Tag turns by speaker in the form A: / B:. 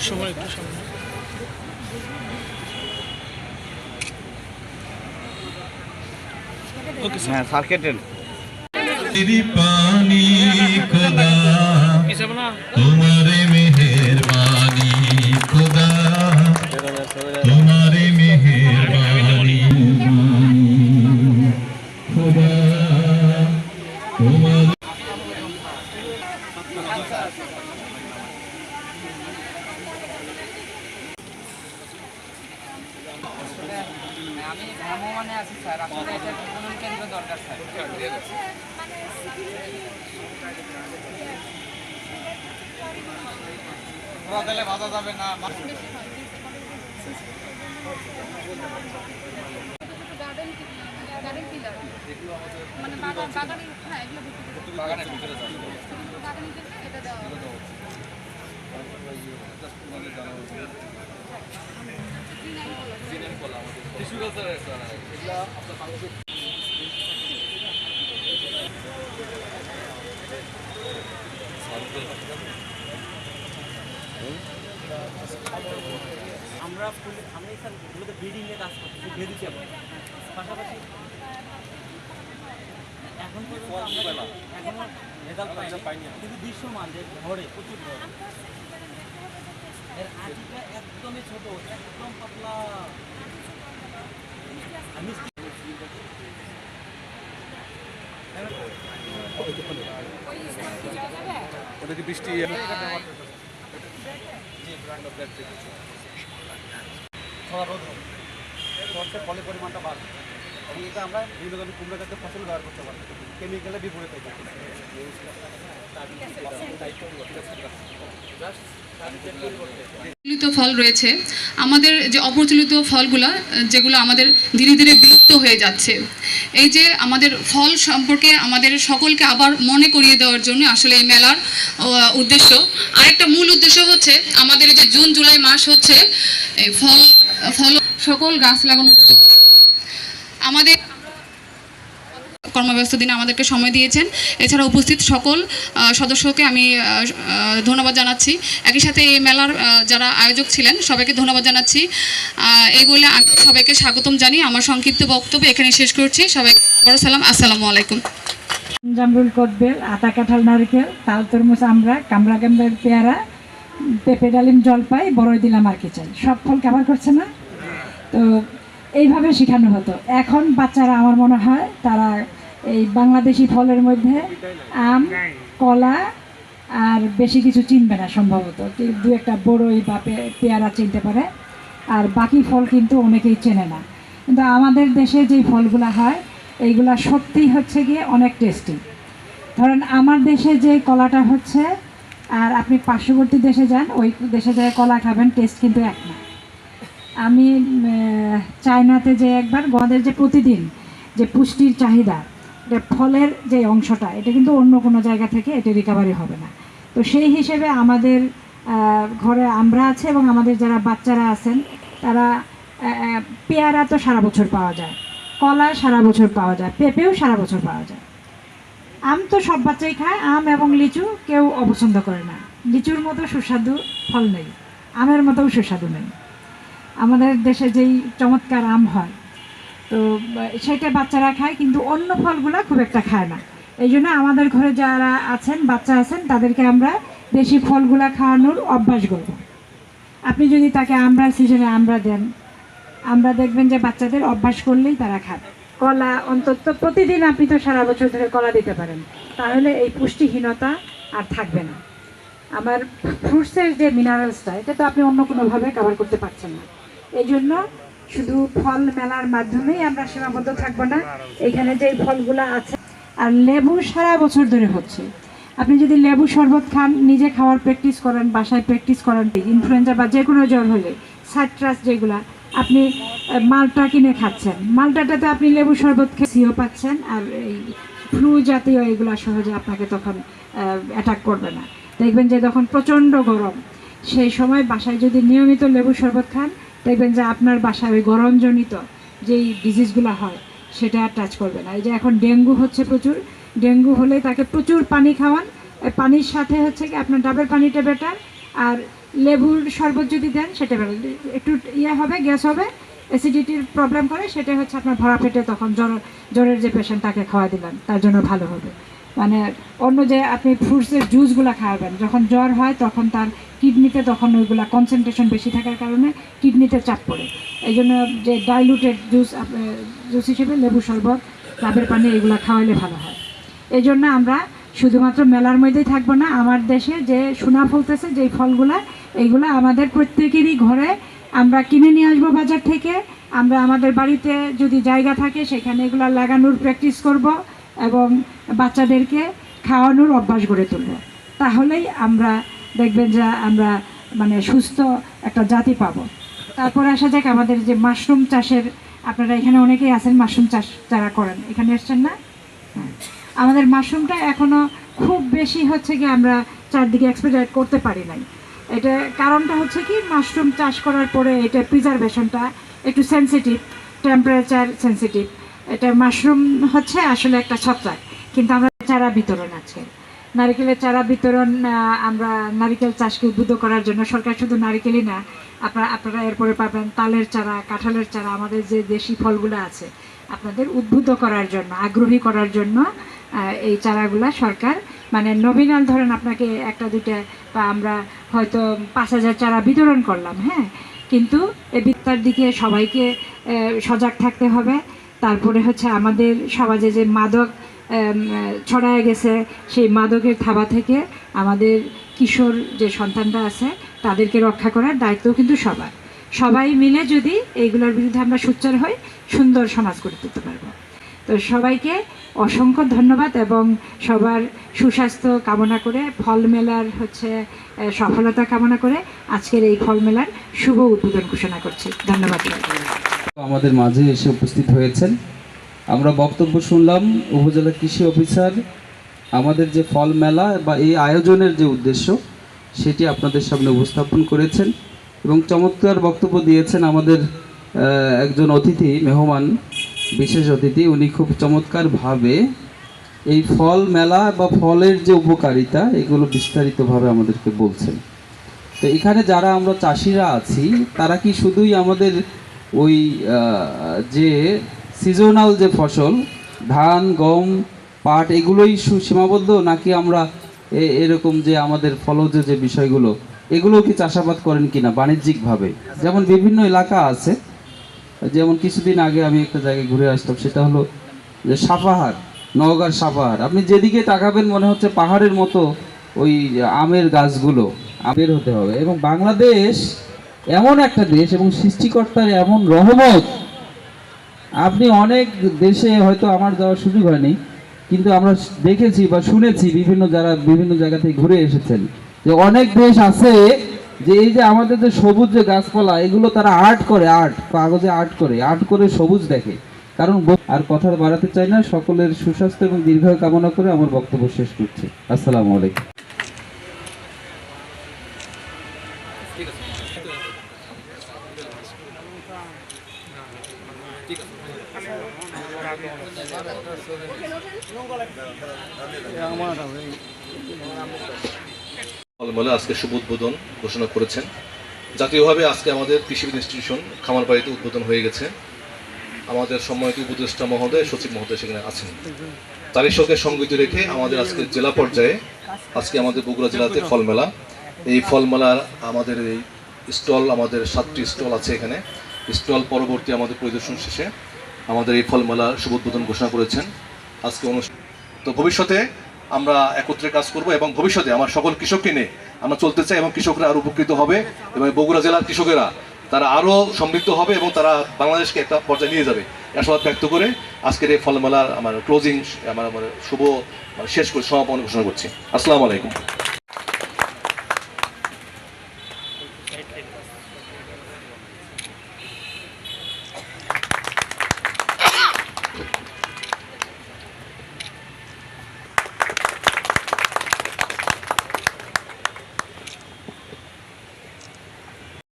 A: সময় একটু সামনে ওকে স্যার
B: হ্যাঁ
C: तेरी
D: আমি ভ্রাম্যমানে আছি স্যার। আসলে এটা বিপণন কেন্দ্র দরকার স্যার।
E: গার্ডেন গার্ডেন পিলার মানে বাগান বাগানে হ্যাঁ এগুলো বাগানের ভিতরে বাগানের ভিতরে এটা দেওয়া হবে।
F: আমরা ফুল আমরা এখানে ব্রিডিং এর কাজ ভেদি চাপ পাশাপাশি এখন পর্যন্ত আমরা এখনও রেজাল্ট পাইনি। কিন্তু দৃশ্যমান যে ঘরে প্রচুর ঘরে। এর আটিটা একদমই ছোট একদম পাতলা। আর মিষ্টি
G: ছড়া রোদ হবে। সরষের ফলের পরিমাণটা বাড়বে। এবং এটা আমরা বিভিন্ন ধরনের কুমড়া জাতীয় ফসল ব্যবহার করতে পারব। কেমিক্যালের বিপরীতে।
H: প্রচলিত ফল রয়েছে। আমাদের যে অপ্রচলিত ফলগুলো, যেগুলো আমাদের ধীরে ধীরে বিলুপ্ত হয়ে যাচ্ছে, এই যে আমাদের ফল সম্পর্কে আমাদের সকলকে আবার মনে করিয়ে দেওয়ার জন্য আসলে এই মেলার উদ্দেশ্য। আরেকটা মূল উদ্দেশ্য হচ্ছে আমাদের যে জুন, জুলাই মাস হচ্ছে ফল ফল, সকল গাছ লাগানো। আমাদের কর্মব্যস্ত দিনে আমাদেরকে সময় দিয়েছেন। এছাড়া উপস্থিত সকল সদস্যকে আমি ধন্যবাদ জানাচ্ছি। একই সাথে এই মেলার যারা আয়োজক ছিলেন, সবাইকে ধন্যবাদ জানাচ্ছি। এই বলে আমি সবাইকে স্বাগতম জানি আমার সংক্ষিপ্ত বক্তব্য এখানে শেষ করছি। সবাইকে বড় সালাম। আসসালামু আলাইকুম।
I: জামরুল কদবেল আতা কাঁঠাল, নারকেল, তাল, তরমুজ আমরা কামরা গাম্বের পেয়ারা, পেঁপে, ডালিম, জলপাই, বড়ই দিলাম আর কি চাই। সব ফল কাভার করছে না? তো এইভাবে শেখানো হতো। এখন বাচ্চারা আমার মনে হয় তারা এই বাংলাদেশি ফলের মধ্যে আম, কলা আর বেশি কিছু চিনবে না সম্ভবত। দু একটা বড়ই বা পেয়ারা চিনতে পারে, আর বাকি ফল কিন্তু অনেকেই চেনে না। কিন্তু আমাদের দেশে যেই ফলগুলো হয়, এইগুলা সত্যিই হচ্ছে গিয়ে অনেক টেস্টি। ধরেন আমার দেশে যে কলাটা হচ্ছে, আর আপনি পার্শ্ববর্তী দেশে যান, ওই দেশে যায় কলা খাবেন, টেস্ট কিন্তু এক না। আমি চায়নাতে যে একবার গদের যে প্রতিদিন যে পুষ্টির চাহিদা এটা ফলের যে অংশটা, এটা কিন্তু অন্য কোনো জায়গা থেকে এটা রিকাভারি হবে না। তো সেই হিসেবে আমাদের ঘরে আমরা আছে এবং আমাদের যারা বাচ্চারা আছেন, তারা পেয়ারা তো সারা বছর পাওয়া যায়, কলা সারা বছর পাওয়া যায়, পেঁপেও সারা বছর পাওয়া যায়। আম তো সব বাচ্চাই খায়, আম এবং লিচু কেউ অপছন্দ করে না। লিচুর মতো সুস্বাদু ফল নেই, আমের মতোও সুস্বাদু নেই। আমাদের দেশে যেই চমৎকার আম হয় তো সেটা বাচ্চারা খায়, কিন্তু অন্য ফলগুলো খুব একটা খায় না। এই জন্য আমাদের ঘরে যারা আছেন, বাচ্চা আছেন, তাদেরকে আমরা দেশি ফলগুলা খাওয়ানোর অভ্যাস করব। আপনি যদি তাকে আমরা সিজনে আমরা দেন, আমরা দেখবেন যে বাচ্চাদের অভ্যাস করলেই তারা খাবে কলা অন্তত প্রতিদিন আপনি তো সারা বছর ধরে কলা দিতে পারেন। তাহলে এই পুষ্টিহীনতা আর থাকবে না। আমার ফ্রুটসের যে মিনারেলসটা এটা তো আপনি অন্য কোনোভাবে কভার করতে পারছেন না। এই জন্য শুধু ফল মেলার মাধ্যমেই আমরা সীমাবদ্ধ থাকব না, এখানে যে ফলগুলো আছে। আর লেবু সারা বছর ধরে হচ্ছে। আপনি যদি লেবু শরবত খান, নিজে খাওয়ার প্র্যাকটিস করেন, বাসায় প্র্যাকটিস করেন ইনফ্লুয়েঞ্জা বা যে কোনো জ্বর হলে সাইট্রাস যেগুলা, আপনি মালটা কিনে খাচ্ছেন। মালটাটাতে আপনি লেবু শরবত খেয়ে সিও পাচ্ছেন, আর এই ফ্লু জাতীয় এগুলো সহজে আপনাকে তখন অ্যাটাক করবে না। দেখবেন যে তখন প্রচণ্ড গরম। সেই সময় বাসায় যদি নিয়মিত লেবু শরবত খান দেখবেন যে আপনার বাসায় ওই গরমজনিত যেই ডিজিজগুলো হয়, সেটা আর টাচ করবে না। এই যে এখন ডেঙ্গু হচ্ছে প্রচুর, ডেঙ্গু হলে তাকে প্রচুর পানি খাওয়ান। পানির সাথে হচ্ছে কি আপনার ডাবের পানিটা বেটার আর লেবুর শরবত যদি দেন, সেটা বেটার একটু ইয়ে হবে, গ্যাস হবে অ্যাসিডিটির প্রবলেম করে, সেটা হচ্ছে আপনার ভরা পেটে তখন জ্বর, জ্বরের যে পেশেন্ট তাকে খাওয়া দিলেন, তার জন্য ভালো হবে। মানে অন্য যে আপনি ফ্রুটসের জুসগুলো খাওয়াবেন, যখন জ্বর হয় তখন তার কিডনিতে তখন ওইগুলা কনসেন্ট্রেশন বেশি থাকার কারণে কিডনিতে চাপ পড়ে। এই জন্য যে ডাইলুটেড জুস জুস হিসেবে লেবু শরবত ডাবের পানি এগুলো খাওয়াইলে ভালো হয়। এই জন্য আমরা শুধুমাত্র মেলার মধ্যেই থাকব না, আমার দেশে যে সোনা ফলতেছে, যেই ফলগুলা, এইগুলা আমাদের প্রত্যেকেরই ঘরে আমরা কিনে নিয়ে আসব বাজার থেকে। আমরা আমাদের বাড়িতে যদি জায়গা থাকে, সেখানে এগুলা লাগানোর প্র্যাকটিস করব এবং বাচ্চাদেরকে খাওয়ানোর অভ্যাস গড়ে তুলব। তাহলেই আমরা দেখবেন যে আমরা মানে সুস্থ একটা জাতি পাবো। তারপর আসা যাক আমাদের যে মাশরুম চাষের, আপনারা এখানে অনেকেই আছেন মাশরুম চাষ যারা করেন। এখানে এসছেন না? হ্যাঁ। আমাদের মাশরুমটা এখনও খুব বেশি হচ্ছে কি আমরা চারদিকে এক্সপেরিয়েন্ট করতে পারি নাই। এটা কারণটা হচ্ছে কি, মাশরুম চাষ করার পরে এটা প্রিজারভেশনটা একটু সেনসিটিভ টেম্পারেচার সেনসিটিভ এটা মাশরুম হচ্ছে আসলে একটা ছত্রাক। কিন্তু আমরা চারা বিতরণ আছে। নারিকেলের চারা বিতরণ আমরা নারিকেল চাষকে উদ্বুদ্ধ করার জন্য সরকার শুধু নারিকেলই না, আপনারা আপনারা এরপরে পাবেন তালের চারা, কাঁঠালের চারা, আমাদের যে দেশি ফলগুলো আছে, আপনাদের উদ্বুদ্ধ করার জন্য, আগ্রহী করার জন্য এই চারাগুলা সরকার মানে নবীনাল ধরেন আপনাকে একটা, দুইটা, বা আমরা হয়তো পাঁচ হাজার চারা বিতরণ করলাম হ্যাঁ? কিন্তু এ বিদ্যার দিকে সবাইকে সজাগ থাকতে হবে। তারপরে হচ্ছে আমাদের সমাজে যে মাদক ছড়ায় গেছে সেই মাদকের থাবা থেকে আমাদের কিশোর যে সন্তানরা আছে, তাদেরকে রক্ষা করার দায়িত্ব কিন্তু সবার। সবাই মিলে যদি এইগুলোর বিরুদ্ধে আমরা সোচ্চার হই, সুন্দর সমাজ গড়ে তুলতে পারব। তো সবাইকে অসংখ্য ধন্যবাদ এবং সবার সুস্বাস্থ্য কামনা করে, ফল মেলার হচ্ছে সফলতা কামনা করে আজকের এই ফল মেলার শুভ উদ্বোধন ঘোষণা করছি। ধন্যবাদ
B: আমাদের মাঝে এসে উপস্থিত হয়েছেন আমরা বক্তব্য শুনলাম উপজেলা কৃষি অফিসার, আমাদের যে ফল মেলা বা এই আয়োজনের যে উদ্দেশ্য, সেটি আপনাদের সামনে উপস্থাপন করেছেন এবং চমৎকার বক্তব্য দিয়েছেন আমাদের একজন অতিথি, মেহমান, বিশেষ অতিথি, উনি খুব চমৎকারভাবে এই ফল মেলা বা ফলের যে উপকারিতা, এগুলো বিস্তারিতভাবে আমাদেরকে বলছেন। তো এখানে যারা আমরা চাষিরা আছি, তারা কি শুধুই আমাদের ওই যে সিজনাল যে ফসল, ধান, গম, পাট, এগুলোই সীমাবদ্ধ নাকি আমরা এরকম যে আমাদের ফলজ যে বিষয়গুলো এগুলো কি চাষাবাদ করেন কিনা বাণিজ্যিকভাবে? যেমন বিভিন্ন এলাকা আছে। যেমন কিছুদিন আগে আমি একটা জায়গায় ঘুরে আসতাম, সেটা হলো যে সাপাহার, নওগাঁর সাপাহার। আপনি যেদিকে তাকাবেন মনে হচ্ছে পাহাড়ের মতো ওই আমের গাছগুলো, আমের হতে হবে। এবং বাংলাদেশ এমন একটা দেশ এবং সৃষ্টিকর্তার এমন রহমত আপনি অনেক দেশে হয়তো আমার যাওয়ার সুযোগ হয়নি, কিন্তু আমরা দেখেছি বা শুনেছি বিভিন্ন যারা বিভিন্ন জায়গা থেকে ঘুরে এসেছেন যে অনেক দেশ আছে যে এই যে আমাদের যে সবুজ যে গাছপালা, এগুলো তারা আর্ট করে, আর্ট, কাগজে আর্ট করে আর্ট করে সবুজ দেখে। কারণ আর কথা বাড়াতে চাই না, সকলের সুস্বাস্থ্য এবং দীর্ঘায়ু কামনা করে আমার বক্তব্য শেষ করছি। আসসালামু আলাইকুম।
J: ফলমলে আজকে শুভ উদ্বোধন ঘোষণা করেছেন। জাতীয়ভাবে আজকে আমাদের কৃষি ইনস্টিটিউশন খামারবাড়িতে উদ্বোধন হয়ে গেছে। আমাদের সম্মানিত উপদেষ্টা মহোদয়, সচিব মহোদয় সেখানে আছেন। তারই সঙ্গে সঙ্গতি রেখে আমাদের আজকে জেলা পর্যায়ে আজকে আমাদের বগুড়া জেলাতে ফলমেলা। এই ফল মেলার আমাদের এই স্টল, আমাদের সাতটি স্টল আছে এখানে। স্টল পরবর্তী আমাদের পরিদর্শন শেষে আমাদের এই ফল মেলার শুভ উদ্বোধন ঘোষণা করেছেন। আজকে অনুষ্ঠান তো ভবিষ্যতে আমরা একত্রে কাজ করব এবং ভবিষ্যতে আমার সকল কৃষককে নিয়ে আমরা চলতে চাই এবং কৃষকরা আরও উপকৃত হবে এবং বগুড়া জেলার কৃষকেরা তারা আরও সমৃদ্ধ হবে এবং তারা বাংলাদেশকে একটা পর্যায়ে নিয়ে যাবে। আশাবাদ ব্যক্ত করে আজকের এই ফলমেলার আমার ক্লোজিং আমার আমার শুভ শেষ করে সমাপন ঘোষণা করছি। আসসালামু আলাইকুম।